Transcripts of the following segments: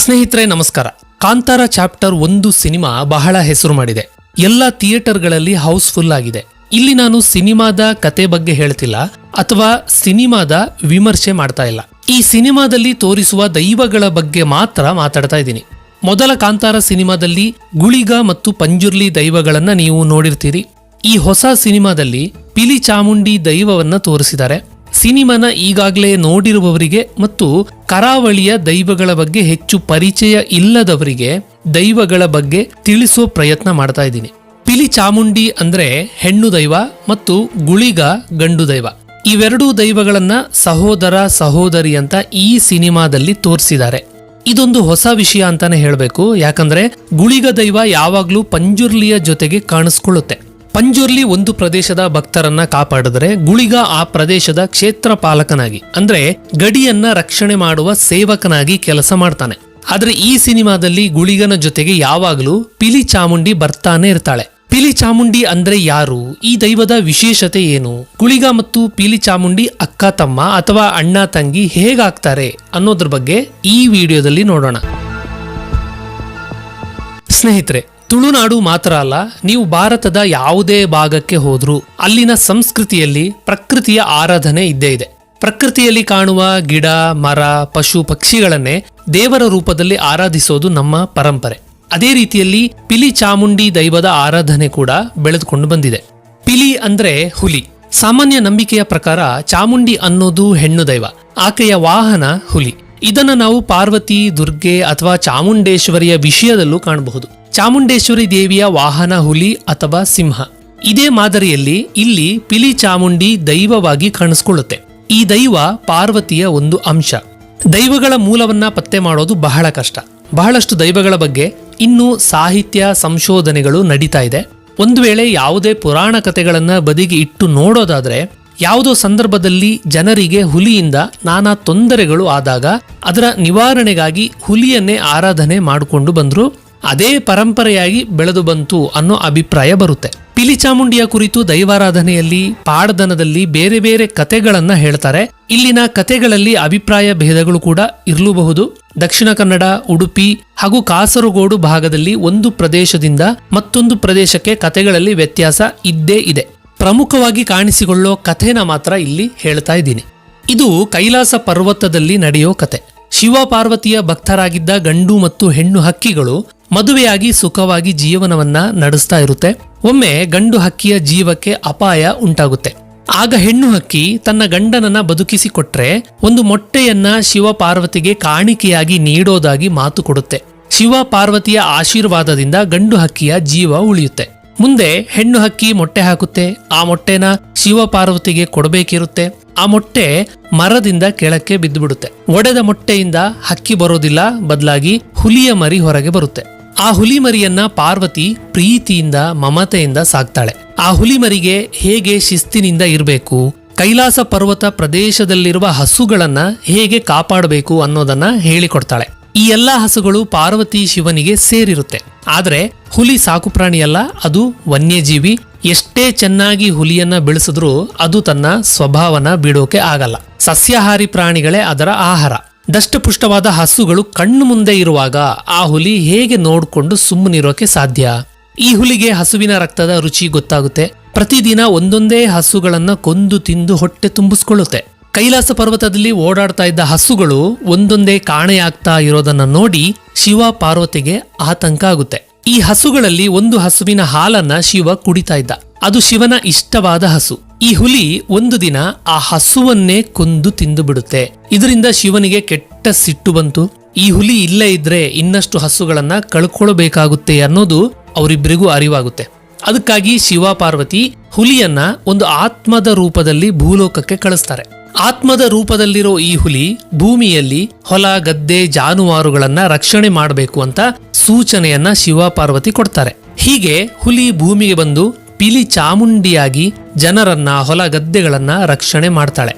ಸ್ನೇಹಿತರೆ, ನಮಸ್ಕಾರ. ಕಾಂತಾರ ಚಾಪ್ಟರ್ ಒಂದು ಸಿನಿಮಾ ಬಹಳ ಹೆಸರು ಮಾಡಿದೆ. ಎಲ್ಲ ಥಿಯೇಟರ್ಗಳಲ್ಲಿ ಹೌಸ್ಫುಲ್ ಆಗಿದೆ. ಇಲ್ಲಿ ನಾನು ಸಿನಿಮಾದ ಕತೆ ಬಗ್ಗೆ ಹೇಳ್ತಿಲ್ಲ, ಅಥವಾ ಸಿನಿಮಾದ ವಿಮರ್ಶೆ ಮಾಡ್ತಾ ಇಲ್ಲ. ಈ ಸಿನಿಮಾದಲ್ಲಿ ತೋರಿಸುವ ದೈವಗಳ ಬಗ್ಗೆ ಮಾತ್ರ ಮಾತಾಡ್ತಾ ಇದ್ದೀನಿ. ಮೊದಲ ಕಾಂತಾರ ಸಿನಿಮಾದಲ್ಲಿ ಗುಳಿಗ ಮತ್ತು ಪಂಜುರ್ಲಿ ದೈವಗಳನ್ನ ನೀವು ನೋಡಿರ್ತೀರಿ. ಈ ಹೊಸ ಸಿನಿಮಾದಲ್ಲಿ ಪಿಲಿ ಚಾಮುಂಡಿ ದೈವವನ್ನ ತೋರಿಸಿದ್ದಾರೆ. ಸಿನಿಮಾನ ಈಗಾಗಲೇ ನೋಡಿರುವವರಿಗೆ ಮತ್ತು ಕರಾವಳಿಯ ದೈವಗಳ ಬಗ್ಗೆ ಹೆಚ್ಚು ಪರಿಚಯ ಇಲ್ಲದವರಿಗೆ ದೈವಗಳ ಬಗ್ಗೆ ತಿಳಿಸೋ ಪ್ರಯತ್ನ ಮಾಡ್ತಾ ಇದ್ದೀನಿ. ಪಿಲಿ ಚಾಮುಂಡಿ ಅಂದ್ರೆ ಹೆಣ್ಣು ದೈವ ಮತ್ತು ಗುಳಿಗ ಗಂಡು ದೈವ. ಇವೆರಡೂ ದೈವಗಳನ್ನ ಸಹೋದರ, ಸಹೋದರಿ ಅಂತ ಈ ಸಿನಿಮಾದಲ್ಲಿ ತೋರಿಸಿದ್ದಾರೆ. ಇದೊಂದು ಹೊಸ ವಿಷಯ ಅಂತಾನೆ ಹೇಳಬೇಕು. ಯಾಕಂದ್ರೆ ಗುಳಿಗ ದೈವ ಯಾವಾಗ್ಲೂ ಪಂಜುರ್ಲಿಯ ಜೊತೆಗೆ ಕಾಣಿಸ್ಕೊಳ್ಳುತ್ತೆ. ಪಂಜುರ್ಲಿ ಒಂದು ಪ್ರದೇಶದ ಭಕ್ತರನ್ನ ಕಾಪಾಡಿದ್ರೆ ಗುಳಿಗ ಆ ಪ್ರದೇಶದ ಕ್ಷೇತ್ರ ಪಾಲಕನಾಗಿ, ಅಂದ್ರೆ ಗಡಿಯನ್ನ ರಕ್ಷಣೆ ಮಾಡುವ ಸೇವಕನಾಗಿ ಕೆಲಸ ಮಾಡ್ತಾನೆ. ಆದ್ರೆ ಈ ಸಿನಿಮಾದಲ್ಲಿ ಗುಳಿಗನ ಜೊತೆಗೆ ಯಾವಾಗಲೂ ಪಿಲಿ ಚಾಮುಂಡಿ ಬರ್ತಾನೆ ಇರ್ತಾಳೆ. ಪಿಲಿ ಚಾಮುಂಡಿ ಅಂದ್ರೆ ಯಾರು? ಈ ದೈವದ ವಿಶೇಷತೆ ಏನು? ಗುಳಿಗ ಮತ್ತು ಪಿಲಿ ಚಾಮುಂಡಿ ಅಕ್ಕ ತಮ್ಮ ಅಥವಾ ಅಣ್ಣ ತಂಗಿ ಹೇಗಾಗ್ತಾರೆ ಅನ್ನೋದ್ರ ಬಗ್ಗೆ ಈ ವಿಡಿಯೋದಲ್ಲಿ ನೋಡೋಣ. ಸ್ನೇಹಿತರೆ ತುಳುನಾಡು ಮಾತ್ರ ಅಲ್ಲ, ನೀವು ಭಾರತದ ಯಾವುದೇ ಭಾಗಕ್ಕೆ ಹೋದ್ರೂ ಅಲ್ಲಿನ ಸಂಸ್ಕೃತಿಯಲ್ಲಿ ಪ್ರಕೃತಿಯ ಆರಾಧನೆ ಇದ್ದೇ ಇದೆ. ಪ್ರಕೃತಿಯಲ್ಲಿ ಕಾಣುವ ಗಿಡ, ಮರ, ಪಶು, ಪಕ್ಷಿಗಳನ್ನೇ ದೇವರ ರೂಪದಲ್ಲಿ ಆರಾಧಿಸೋದು ನಮ್ಮ ಪರಂಪರೆ. ಅದೇ ರೀತಿಯಲ್ಲಿ ಪಿಲಿ ಚಾಮುಂಡಿ ದೈವದ ಆರಾಧನೆ ಕೂಡ ಬೆಳೆದುಕೊಂಡು ಬಂದಿದೆ. ಪಿಲಿ ಅಂದ್ರೆ ಹುಲಿ. ಸಾಮಾನ್ಯ ನಂಬಿಕೆಯ ಪ್ರಕಾರ ಚಾಮುಂಡಿ ಅನ್ನೋದು ಹೆಣ್ಣು ದೈವ, ಆಕೆಯ ವಾಹನ ಹುಲಿ. ಇದನ್ನ ನಾವು ಪಾರ್ವತಿ, ದುರ್ಗೆ ಅಥವಾ ಚಾಮುಂಡೇಶ್ವರಿಯ ವಿಷಯದಲ್ಲೂ ಕಾಣಬಹುದು. ಚಾಮುಂಡೇಶ್ವರಿ ದೇವಿಯ ವಾಹನ, ಹುಲಿ ಅಥವಾ ಸಿಂಹ. ಇದೇ ಮಾದರಿಯಲ್ಲಿ ಇಲ್ಲಿ ಪಿಲಿ ಚಾಮುಂಡಿ ದೈವವಾಗಿ ಕಾಣಿಸ್ಕೊಳ್ಳುತ್ತೆ. ಈ ದೈವ ಪಾರ್ವತಿಯ ಒಂದು ಅಂಶ. ದೈವಗಳ ಮೂಲವನ್ನ ಪತ್ತೆ ಮಾಡೋದು ಬಹಳ ಕಷ್ಟ. ಬಹಳಷ್ಟು ದೈವಗಳ ಬಗ್ಗೆ ಇನ್ನೂ ಸಾಹಿತ್ಯ, ಸಂಶೋಧನೆಗಳು ನಡೀತಾ ಇದೆ. ಒಂದು ವೇಳೆ ಯಾವುದೇ ಪುರಾಣ ಕಥೆಗಳನ್ನ ಬದಿಗೆ ಇಟ್ಟು ನೋಡೋದಾದ್ರೆ, ಯಾವುದೋ ಸಂದರ್ಭದಲ್ಲಿ ಜನರಿಗೆ ಹುಲಿಯಿಂದ ನಾನಾ ತೊಂದರೆಗಳು ಆದಾಗ ಅದರ ನಿವಾರಣೆಗಾಗಿ ಹುಲಿಯನ್ನೇ ಆರಾಧನೆ ಮಾಡಿಕೊಂಡು ಬಂದ್ರು ಅದೇ ಪರಂಪರೆಯಾಗಿ ಬೆಳೆದು ಬಂತು ಅನ್ನೋ ಅಭಿಪ್ರಾಯ ಬರುತ್ತೆ. ಪಿಲಿ ಚಾಮುಂಡಿಯ ಕುರಿತು ದೈವಾರಾಧನೆಯಲ್ಲಿ, ಪಾಡದನದಲ್ಲಿ ಬೇರೆ ಬೇರೆ ಕತೆಗಳನ್ನ ಹೇಳ್ತಾರೆ. ಇಲ್ಲಿನ ಕತೆಗಳಲ್ಲಿ ಅಭಿಪ್ರಾಯ ಭೇದಗಳು ಕೂಡ ಇರಲೂಬಹುದು. ದಕ್ಷಿಣ ಕನ್ನಡ, ಉಡುಪಿ ಹಾಗೂ ಕಾಸರಗೋಡು ಭಾಗದಲ್ಲಿ ಒಂದು ಪ್ರದೇಶದಿಂದ ಮತ್ತೊಂದು ಪ್ರದೇಶಕ್ಕೆ ಕತೆಗಳಲ್ಲಿ ವ್ಯತ್ಯಾಸ ಇದ್ದೇ ಇದೆ. ಪ್ರಮುಖವಾಗಿ ಕಾಣಿಸಿಕೊಳ್ಳೋ ಕಥೆನ ಮಾತ್ರ ಇಲ್ಲಿ ಹೇಳ್ತಾ ಇದ್ದೀನಿ. ಇದು ಕೈಲಾಸ ಪರ್ವತದಲ್ಲಿ ನಡೆಯೋ ಕತೆ ಶಿವ ಪಾರ್ವತಿಯ ಭಕ್ತರಾಗಿದ್ದ ಗಂಡು ಮತ್ತು ಹೆಣ್ಣು ಹಕ್ಕಿಗಳು ಮದುವೆಯಾಗಿ ಸುಖವಾಗಿ ಜೀವನವನ್ನ ನಡೆಸ್ತಾ ಇರುತ್ತೆ. ಒಮ್ಮೆ ಗಂಡು ಹಕ್ಕಿಯ ಜೀವಕ್ಕೆ ಅಪಾಯ ಉಂಟಾಗುತ್ತೆ. ಆಗ ಹೆಣ್ಣು ಹಕ್ಕಿ ತನ್ನ ಗಂಡನನ್ನ ಬದುಕಿಸಿಕೊಟ್ರೆ ಒಂದು ಮೊಟ್ಟೆಯನ್ನ ಶಿವ ಪಾರ್ವತಿಗೆ ಕಾಣಿಕೆಯಾಗಿ ನೀಡೋದಾಗಿ ಮಾತು ಕೊಡುತ್ತೆ. ಶಿವ ಪಾರ್ವತಿಯ ಆಶೀರ್ವಾದದಿಂದ ಗಂಡು ಹಕ್ಕಿಯ ಜೀವ ಉಳಿಯುತ್ತೆ. ಮುಂದೆ ಹೆಣ್ಣು ಹಕ್ಕಿ ಮೊಟ್ಟೆ ಹಾಕುತ್ತೆ. ಆ ಮೊಟ್ಟೆನ ಶಿವ ಪಾರ್ವತಿಗೆ ಕೊಡಬೇಕಿರುತ್ತೆ. ಆ ಮೊಟ್ಟೆ ಮರದಿಂದ ಕೆಳಕ್ಕೆ ಬಿದ್ದುಬಿಡುತ್ತೆ. ಒಡೆದ ಮೊಟ್ಟೆಯಿಂದ ಹಕ್ಕಿ ಬರೋದಿಲ್ಲ, ಬದಲಾಗಿ ಹುಲಿಯ ಮರಿ ಹೊರಗೆ ಬರುತ್ತೆ. ಆ ಹುಲಿ ಮರಿಯನ್ನ ಪಾರ್ವತಿ ಪ್ರೀತಿಯಿಂದ, ಮಮತೆಯಿಂದ ಸಾಕ್ತಾಳೆ. ಆ ಹುಲಿ ಮರಿಗೆ ಹೇಗೆ ಶಿಸ್ತಿನಿಂದ ಇರಬೇಕು? ಕೈಲಾಸ ಪರ್ವತ ಪ್ರದೇಶದಲ್ಲಿರುವ ಹಸುಗಳನ್ನ ಹೇಗೆ ಕಾಪಾಡಬೇಕು ಅನ್ನೋದನ್ನ ಹೇಳಿಕೊಡ್ತಾಳೆ. ಈ ಎಲ್ಲ ಹಸುಗಳು ಪಾರ್ವತಿ ಶಿವನಿಗೆ ಸೇರಿರುತ್ತೆ. ಆದರೆ ಹುಲಿ ಸಾಕುಪ್ರಾಣಿಯಲ್ಲ ಅದು ವನ್ಯಜೀವಿ. ಎಷ್ಟೇ ಚೆನ್ನಾಗಿ ಹುಲಿಯನ್ನ ಬೆಳೆಸಿದ್ರೂ ಅದು ತನ್ನ ಸ್ವಭಾವನ ಬಿಡೋಕೆ ಆಗಲ್ಲ. ಸಸ್ಯಾಹಾರಿ ಪ್ರಾಣಿಗಳೇ ಅದರ ಆಹಾರ. ದಷ್ಟಪುಷ್ಟವಾದ ಹಸುಗಳು ಕಣ್ಣು ಮುಂದೆ ಇರುವಾಗ ಆ ಹುಲಿ ಹೇಗೆ ನೋಡ್ಕೊಂಡು ಸುಮ್ಮನಿರೋಕೆ ಸಾಧ್ಯ? ಈ ಹುಲಿಗೆ ಹಸುವಿನ ರಕ್ತದ ರುಚಿ ಗೊತ್ತಾಗುತ್ತೆ. ಪ್ರತಿದಿನ ಒಂದೊಂದೇ ಹಸುಗಳನ್ನ ಕೊಂದು ತಿಂದು ಹೊಟ್ಟೆ ತುಂಬಿಸ್ಕೊಳ್ಳುತ್ತೆ. ಕೈಲಾಸ ಪರ್ವತದಲ್ಲಿ ಓಡಾಡ್ತಾ ಇದ್ದ ಹಸುಗಳು ಒಂದೊಂದೇ ಕಾಣೆಯಾಗ್ತಾ ಇರೋದನ್ನ ನೋಡಿ ಶಿವ ಪಾರ್ವತಿಗೆ ಆತಂಕ ಆಗುತ್ತೆ. ಈ ಹಸುಗಳಲ್ಲಿ ಒಂದು ಹಸುವಿನ ಹಾಲನ್ನ ಶಿವ ಕುಡಿತಾ ಇದ್ದ. ಅದು ಶಿವನ ಇಷ್ಟವಾದ ಹಸು. ಈ ಹುಲಿ ಒಂದು ದಿನ ಆ ಹಸುವನ್ನೇ ಕೊಂದು ತಿಂದು ಬಿಡುತ್ತೆ. ಇದರಿಂದ ಶಿವನಿಗೆ ಕೆಟ್ಟ ಸಿಟ್ಟು ಬಂತು. ಈ ಹುಲಿ ಇಲ್ಲೇ ಇದ್ರೆ ಇನ್ನಷ್ಟು ಹಸುಗಳನ್ನ ಕಳ್ಕೊಳ್ಬೇಕಾಗುತ್ತೆ ಅನ್ನೋದು ಅವರಿಬ್ಬರಿಗೂ ಅರಿವಾಗುತ್ತೆ. ಅದಕ್ಕಾಗಿ ಶಿವ ಪಾರ್ವತಿ ಹುಲಿಯನ್ನ ಒಂದು ಆತ್ಮದ ರೂಪದಲ್ಲಿ ಭೂಲೋಕಕ್ಕೆ ಕಳಿಸ್ತಾರೆ. ಆತ್ಮದ ರೂಪದಲ್ಲಿರೋ ಈ ಹುಲಿ ಭೂಮಿಯಲ್ಲಿ ಹೊಲ, ಗದ್ದೆ, ಜಾನುವಾರುಗಳನ್ನ ರಕ್ಷಣೆ ಮಾಡಬೇಕು ಅಂತ ಸೂಚನೆಯನ್ನ ಶಿವ ಪಾರ್ವತಿ ಕೊಡ್ತಾರೆ. ಹೀಗೆ ಹುಲಿ ಭೂಮಿಗೆ ಬಂದು ಪಿಲಿ ಚಾಮುಂಡಿಯಾಗಿ ಜನರನ್ನ, ಹೊಲ, ಗದ್ದೆಗಳನ್ನ ರಕ್ಷಣೆ ಮಾಡ್ತಾಳೆ.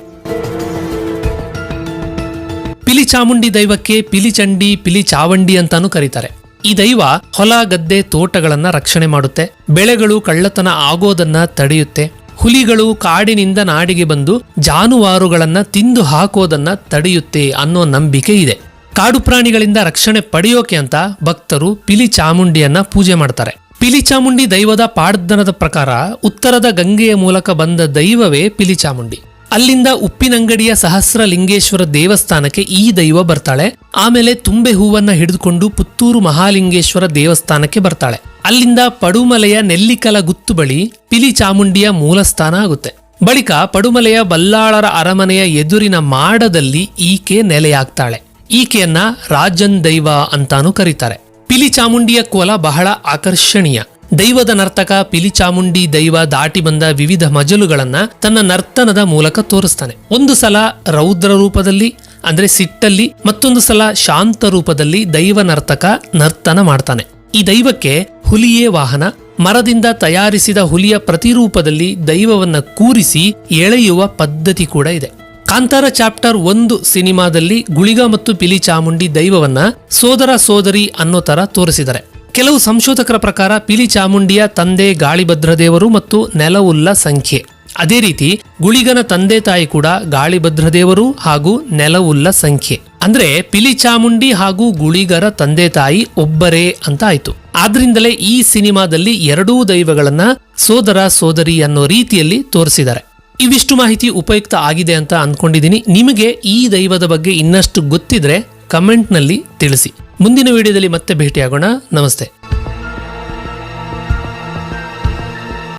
ಪಿಲಿ ಚಾಮುಂಡಿ ದೈವಕ್ಕೆ ಪಿಲಿಚಂಡಿ ಪಿಲಿ ಚಾವಂಡಿ ಅಂತಾನೂ ಕರೀತಾರೆ. ಈ ದೈವ ಹೊಲ, ಗದ್ದೆ, ತೋಟಗಳನ್ನ ರಕ್ಷಣೆ ಮಾಡುತ್ತೆ. ಬೆಳೆಗಳು ಕಳ್ಳತನ ಆಗೋದನ್ನ ತಡೆಯುತ್ತೆ. ಹುಲಿಗಳು ಕಾಡಿನಿಂದ ನಾಡಿಗೆ ಬಂದು ಜಾನುವಾರುಗಳನ್ನ ತಿಂದು ಹಾಕೋದನ್ನ ತಡೆಯುತ್ತೆ ಅನ್ನೋ ನಂಬಿಕೆ ಇದೆ. ಕಾಡು ಪ್ರಾಣಿಗಳಿಂದ ರಕ್ಷಣೆ ಪಡೆಯೋಕೆ ಅಂತ ಭಕ್ತರು ಪಿಲಿ ಚಾಮುಂಡಿಯನ್ನ ಪೂಜೆ ಮಾಡ್ತಾರೆ. ಪಿಲಿ ಚಾಮುಂಡಿ ದೈವದ ಪಾಡ್ದನದ ಪ್ರಕಾರ ಉತ್ತರದ ಗಂಗೆಯ ಮೂಲಕ ಬಂದ ದೈವವೇ ಪಿಲಿ ಚಾಮುಂಡಿ. ಅಲ್ಲಿಂದ ಉಪ್ಪಿನಂಗಡಿಯ ಸಹಸ್ರ ಲಿಂಗೇಶ್ವರ ದೇವಸ್ಥಾನಕ್ಕೆ ಈ ದೈವ ಬರ್ತಾಳೆ. ಆಮೇಲೆ ತುಂಬೆ ಹೂವನ್ನ ಹಿಡಿದುಕೊಂಡು ಪುತ್ತೂರು ಮಹಾಲಿಂಗೇಶ್ವರ ದೇವಸ್ಥಾನಕ್ಕೆ ಬರ್ತಾಳೆ. ಅಲ್ಲಿಂದ ಪಡುಮಲೆಯ ನೆಲ್ಲಿಕಲ ಗುತ್ತು ಬಳಿ ಪಿಲಿ ಚಾಮುಂಡಿಯ ಮೂಲಸ್ಥಾನ ಆಗುತ್ತೆ. ಬಳಿಕ ಪಡುಮಲೆಯ ಬಲ್ಲಾಳರ ಅರಮನೆಯ ಎದುರಿನ ಮಾಡದಲ್ಲಿ ಈಕೆ ನೆಲೆಯಾಗ್ತಾಳೆ. ಈಕೆಯನ್ನ ರಾಜನ್ ದೈವ ಅಂತಾನೂ ಕರೀತಾರೆ. ಪಿಲಿ ಚಾಮುಂಡಿಯ ಕೋಲ ಬಹಳ ಆಕರ್ಷಣೀಯ. ದೈವದ ನರ್ತಕ ಪಿಲಿ ಚಾಮುಂಡಿ ದೈವ ದಾಟಿ ಬಂದ ವಿವಿಧ ಮಜಲುಗಳನ್ನ ತನ್ನ ನರ್ತನದ ಮೂಲಕ ತೋರಿಸ್ತಾನೆ. ಒಂದು ಸಲ ರೌದ್ರ ರೂಪದಲ್ಲಿ, ಅಂದ್ರೆ ಸಿಟ್ಟಲ್ಲಿ, ಮತ್ತೊಂದು ಸಲ ಶಾಂತ ರೂಪದಲ್ಲಿ ದೈವ ನರ್ತಕ ನರ್ತನ ಮಾಡ್ತಾನೆ. ಈ ದೈವಕ್ಕೆ ಹುಲಿಯೇ ವಾಹನ, ಮರದಿಂದ ತಯಾರಿಸಿದ ಹುಲಿಯ ಪ್ರತಿರೂಪದಲ್ಲಿ ದೈವವನ್ನ ಕೂರಿಸಿ ಎಳೆಯುವ ಪದ್ಧತಿ ಕೂಡ ಇದೆ. ಕಾಂತಾರ ಚಾಪ್ಟರ್ ಒಂದು ಸಿನಿಮಾದಲ್ಲಿ ಗುಳಿಗ ಮತ್ತು ಪಿಲಿ ಚಾಮುಂಡಿ ದೈವವನ್ನ ಸೋದರ ಸೋದರಿ ಅನ್ನೋ ತರ ತೋರಿಸಿದ್ದಾರೆ. ಕೆಲವು ಸಂಶೋಧಕರ ಪ್ರಕಾರ ಪಿಲಿ ಚಾಮುಂಡಿಯ ತಂದೆ ಗಾಳಿಭದ್ರದೇವರು ಮತ್ತು ನೆಲವುಲ್ಲ ಸಂಖ್ಯೆ. ಅದೇ ರೀತಿ ಗುಳಿಗನ ತಂದೆ ತಾಯಿ ಕೂಡ ಗಾಳಿಭದ್ರದೇವರು ಹಾಗೂ ನೆಲವುಲ್ಲ ಸಂಖ್ಯೆ. ಅಂದ್ರೆ ಪಿಲಿ ಚಾಮುಂಡಿ ಹಾಗೂ ಗುಳಿಗರ ತಂದೆ ತಾಯಿ ಒಬ್ಬರೇ ಅಂತ ಆಯ್ತು. ಆದ್ರಿಂದಲೇ ಈ ಸಿನಿಮಾದಲ್ಲಿ ಎರಡೂ ದೈವಗಳನ್ನ ಸೋದರ ಸೋದರಿ ಅನ್ನೋ ರೀತಿಯಲ್ಲಿ ತೋರಿಸಿದ್ದಾರೆ. ಇವಿಷ್ಟು ಮಾಹಿತಿ ಉಪಯುಕ್ತ ಆಗಿದೆ ಅಂತ ಅನ್ಕೊಂಡಿದ್ದೀನಿ. ನಿಮಗೆ ಈ ದೈವದ ಬಗ್ಗೆ ಇನ್ನಷ್ಟು ಗೊತ್ತಿದ್ರೆ ಕಮೆಂಟ್ನಲ್ಲಿ ತಿಳಿಸಿ. ಮುಂದಿನ ವಿಡಿಯೋದಲ್ಲಿ ಮತ್ತೆ ಭೇಟಿಯಾಗೋಣ. ನಮಸ್ತೆ.